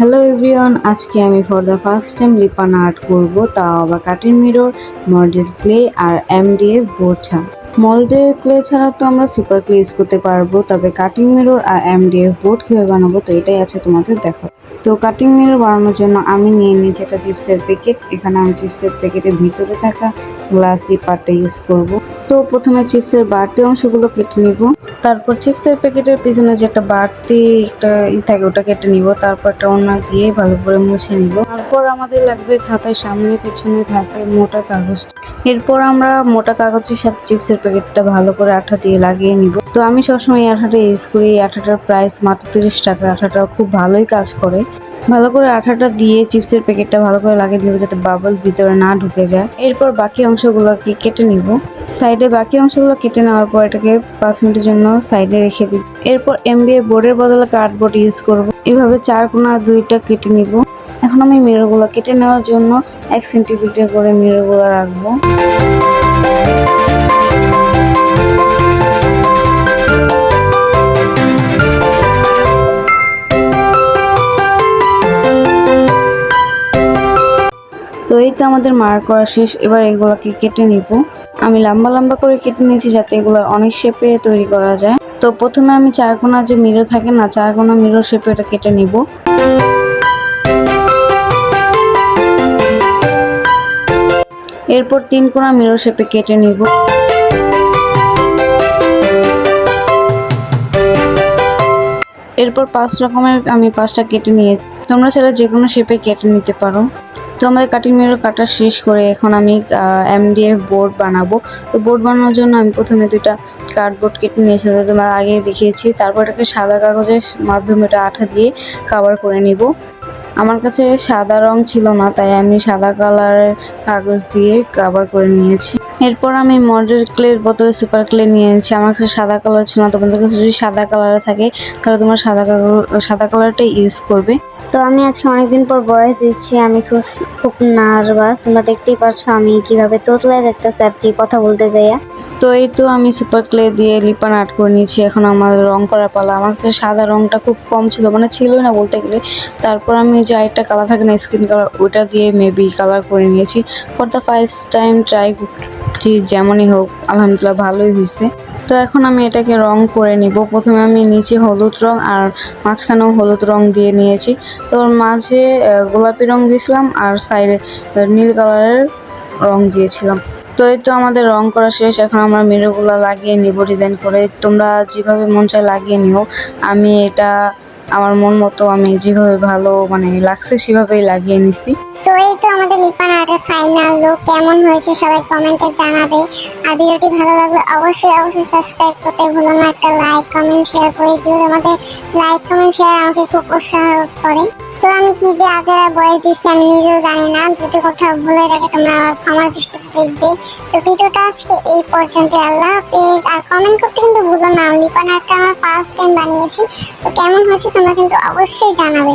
Hello everyone আজকে আমি for the first time Lippan art করব, তাও আবার কাটিং মিরর মডেল ক্লে আর এমডিএফ বোর্ড ছাড়া মল্ডের ক্লে ছাড়া তো আমরা সুপার ক্লে ইউজ করতে পারব, তবে কাটিং মিরর আর এমডিএফ বোর্ড কীভাবে বানাবো তো এটাই আছে তোমাদের দেখো তো কাটিং মিরর বানানোর জন্য আমি নিয়ে নিয়েছি একটা চিপসের প্যাকেট এখানে আমি চিপসের প্যাকেটের ভিতরে থাকা গ্লাসি পার্টটা ইউজ করব। তো প্রথমে চিপসের বাড়তি অংশগুলো কেটে নিব। তারপর চিপসের প্যাকেটের পিছনে যে একটা বাড়তি একটা ই থাকে ওটা কেটে নিব, তারপর একটা দিয়ে ভালো করে মুছে নিব। তারপর আমাদের লাগবে খাতায় সামনে, পিছনে থাকে মোটা কাগজ। এরপর আমরা মোটা কাগজের সাথে চিপসের প্যাকেটটা ভালো করে আঠা দিয়ে লাগিয়ে নিব। তো আমি সবসময় আঠাটা ইউজ করি। এই আঠাটার প্রাইস মাত্র তিরিশ টাকা। আঠাটা খুব ভালোই কাজ করে। ভালো করে আঠাটা দিয়ে চিপসের প্যাকেটটা ভালো করে লাগিয়ে দিব যাতে বাবল ভিতরে না ঢুকে যায়। এরপর বাকি অংশগুলোকে কেটে নিব। সাইডে বাকি অংশগুলো কেটে নেওয়ার পর এটাকে পাঁচ মিনিটের জন্য সাইডে রেখে দিব এরপর এমবিএ বোর্ডের বদলে কার্ডবোর্ড ইউজ করব। এভাবে চার কোনা দুইটা কেটে নিব। এখন আমি মিররগুলো কেটে নেওয়ার জন্য এক সেন্টিমিটার করে মিররগুলো রাখব। এই তো আমাদের মার করা শেষ, এবার এগুলোকে কেটে নিব। আমি লম্বা লম্বা করে কেটে নিয়েছি যাতে এগুলো অনেক শেপে তৈরি করা যায়। তো প্রথমে আমি চার কোনা যে মিরো থাকে না, চার কোনা মিরর শেপে এটা কেটে নিব। এরপর তিন কোনা মিরর শেপে কেটে নিব। এরপর পাঁচ রকমের আমি পাঁচটা কেটে নিয়ে, তোমরা সেটা যে কোনো শেপে কেটে নিতে পারো। তো আমাদের কাটিং মিরর কাটা শেষ করে এখন আমি এমডিএফ বোর্ড বানাবো। তো বোর্ড বানানোর জন্য আমি প্রথমে দুইটা কার্ডবোর্ড কেটে নিয়েছিলাম তোমার আগে দেখিয়েছি। তারপর এটাকে সাদা কাগজের মাধ্যমে এটা আঠা দিয়ে কাভার করে নিব। আমার কাছে সাদা রং ছিল না, তাই আমি সাদা কালারের কাগজ দিয়ে কাভার করে নিয়েছি। এরপর আমি মডেল ক্লের বোতলে সুপার ক্লে নিয়ে নিয়েছি আমার কাছে সাদা কালার ছিল না, তোমাদের কাছে যদি সাদা কালার থাকে, তাহলে তোমার সাদা কালার সাদা কালারটাই ইউজ করবে। তো আমি আজকে অনেকদিন পর বয়স দিচ্ছি, আমি খুব খুব নার্ভাস। তোমরা দেখতেই পারছ আমি কীভাবে তোতলায় দেখতেছি আর কি, কথা বলতে যাইয়া। তো এই তো আমি সুপার ক্লে দিয়ে লিপান আর্ট করে নিয়েছি। এখন আমার রং করার পালা। আমার কাছে সাদা রংটা খুব কম ছিল মানে ছিলই না বলতে গেলে। তারপর আমি যে একটা কালার থাকে না স্কিন কালার ওইটা দিয়ে মেবি কালার করে নিয়েছি। For the first time try করছি, যেমনই হোক, আলহামদুলিল্লাহ ভালোই হয়েছে। তো এখন আমি এটাকে রং করে নিব। প্রথমে আমি নিচে হলুদ রং আর মাঝখানেও হলুদ রং দিয়ে নিয়েছি। তো মাঝে গোলাপি রং দিয়েছিলাম আর সাইডে নীল কালারের রং দিয়েছিলাম। তো এই তো আমাদের রং করা শেষ, এখন আমরা মিররগুলো লাগিয়ে নিব ডিজাইন করে। তোমরা যেভাবে মন চায় লাগিয়ে নিও। আমি এটা আমার মন মতো, আমি যেভাবে ভালো মানে লাগছে সেভাবেই লাগিয়ে নিছি। তো এই তো আমাদের লিপান আর্টের ফাইনাল লুক কেমন হয়েছে সবাই কমেন্টে জানাবে। আর ভিডিওটি ভালো লাগলে অবশ্যই অবশ্যই সাবস্ক্রাইব করতে ভুলো না, একটা লাইক কমেন্ট শেয়ার করে দিও। আমাদের লাইক কমেন্ট শেয়ার আমাকে খুব উৎসাহ করে। তো আমি কি যে আগে বয়ে দিচ্ছি আমি নিজেও জানি না। যদি কোথাও ভুলে থাকে, তোমরা আমার দৃষ্টিতে দেখবে। তো ভিডিওটা আজকে এই পর্যন্ত আল্লাহ হাফেজ। আর কমেন্ট করতে কিন্তু ভুলো না। লিপানারটা আমার ফার্স্ট টাইম বানিয়েছি। তো কেমন হয়েছে তোমরা কিন্তু অবশ্যই জানাবে।